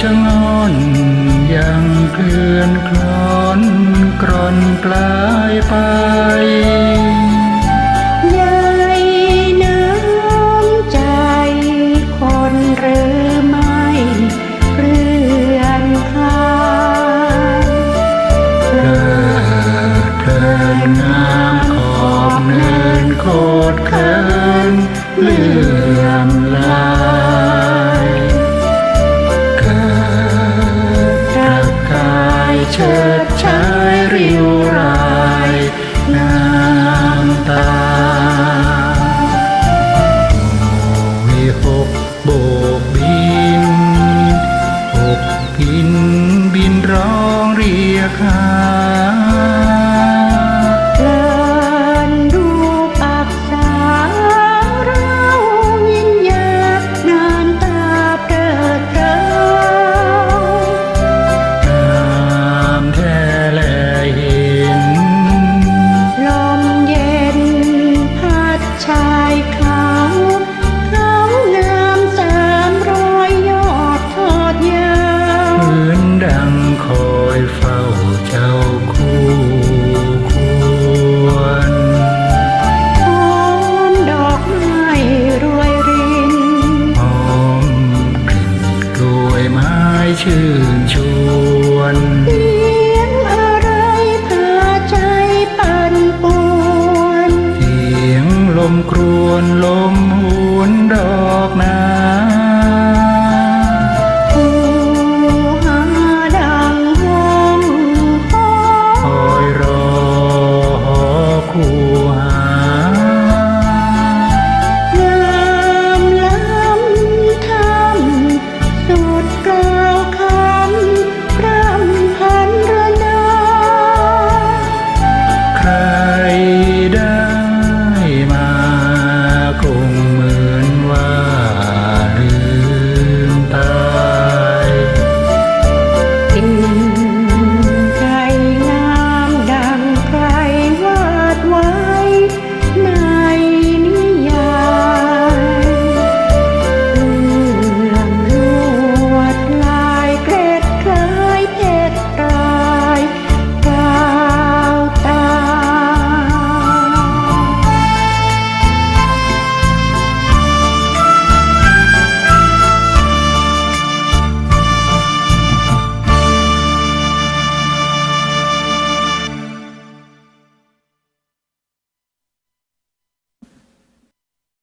ชะงอนยังเคลื่อนคลอนกรอนกลายไปใหญ่น้ำใจคนหรือไม่เคลื่อนคลายเพลิดเพลินงามขอบเนินโคดเคินเลื่อมลา เชิดชายริวรายน้ำตาโอยหกโบกบินหกพินบินร้องเรียกหา เฝ้าเจ้าคู่ควรหอมดอกไม้รวยรินหอมกลิ่นกล้วยไม้ชื่นช